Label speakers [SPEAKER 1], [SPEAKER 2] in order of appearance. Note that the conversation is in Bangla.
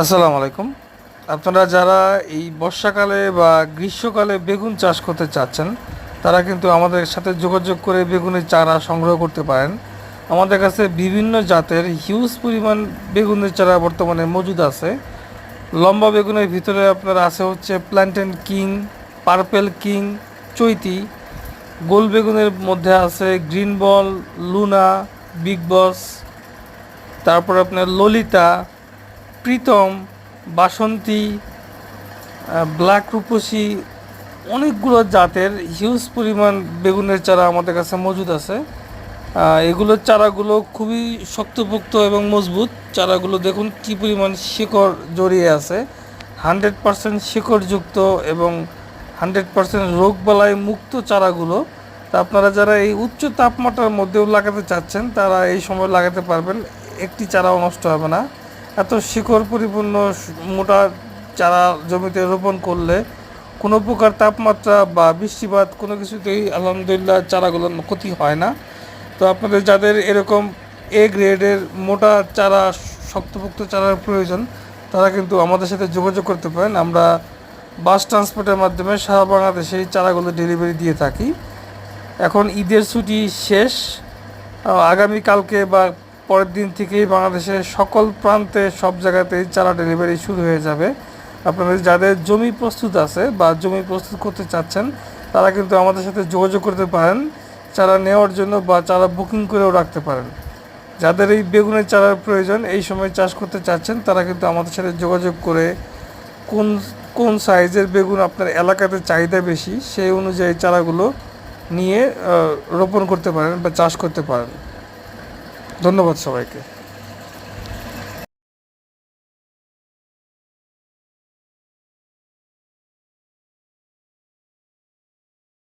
[SPEAKER 1] আসসালামু আলাইকুম। আপনারা যারা এই বর্ষাকালে বা গ্রীষ্মকালে বেগুন চাষ করতে চাচ্ছেন, তারা কিন্তু আমাদের সাথে যোগাযোগ করে বেগুনের চারা সংগ্রহ করতে পারেন। আমাদের কাছে বিভিন্ন জাতের হিউজ পরিমাণ বেগুনের চারা বর্তমানে মজুদ আছে। লম্বা বেগুনের ভিতরে আপনার আছে হচ্ছে plantain king, purple king, Chaiti. গোল বেগুনের মধ্যে আছে green ball, Luna, big boss. তারপর আপনার ললিতা প্রীতম, বাসন্তী ব্ল্যাক রূপসী অনেকগুলো জাতের হিউজ পরিমাণ বেগুনের চারা আমাদের কাছে মজুদ আছে। এগুলোর চারাগুলো খুবই শক্তপোক্ত এবং মজবুত। চারাগুলো দেখুন কী পরিমাণ শিকড় জড়িয়ে আছে। হান্ড্রেড পারসেন্ট শিকড়যুক্ত এবং হান্ড্রেড পারসেন্ট রোগবালাই মুক্ত চারাগুলো। তা আপনারা যারা এই উচ্চ তাপমাত্রার মধ্যেও লাগাতে চাচ্ছেন, তারা এই সময় লাগাতে পারবেন। একটি চারাও নষ্ট হবে না। এত শিকড় পরিপূর্ণ মোটা চারা জমিতে রোপণ করলে কোনো প্রকার তাপমাত্রা বা বৃষ্টিপাত কোনো কিছুতেই আলহামদুলিল্লাহ চারাগুলোর ক্ষতি হয় না। তো আপনাদের যাদের এরকম এ গ্রেডের মোটা চারা, শক্তপোক্ত চারার প্রয়োজন, তারা কিন্তু আমাদের সাথে যোগাযোগ করতে পারেন। আমরা বাস ট্রান্সপোর্টের মাধ্যমে সারা বাংলাদেশে এই চারাগুলো ডেলিভারি দিয়ে থাকি। এখন ঈদের ছুটি শেষ। আগামীকালকে বা পরের দিন থেকেই বাংলাদেশের সকল প্রান্তে সব জায়গাতেই চারা ডেলিভারি শুরু হয়ে যাবে। আপনাদের যাদের জমি প্রস্তুত আছে বা জমি প্রস্তুত করতে চাচ্ছেন, তারা কিন্তু আমাদের সাথে যোগাযোগ করতে পারেন চারা নেওয়ার জন্য বা চারা বুকিং করেও রাখতে পারেন। যাদের এই বেগুনের চারার প্রয়োজন, এই সময় চাষ করতে চাচ্ছেন, তারা কিন্তু আমাদের সাথে যোগাযোগ করে কোন কোন সাইজের বেগুন আপনার এলাকাতে চাহিদা বেশি, সেই অনুযায়ী চারাগুলো নিয়ে রোপণ করতে পারেন বা চাষ করতে পারেন। ধন্যবাদ সবাইকে।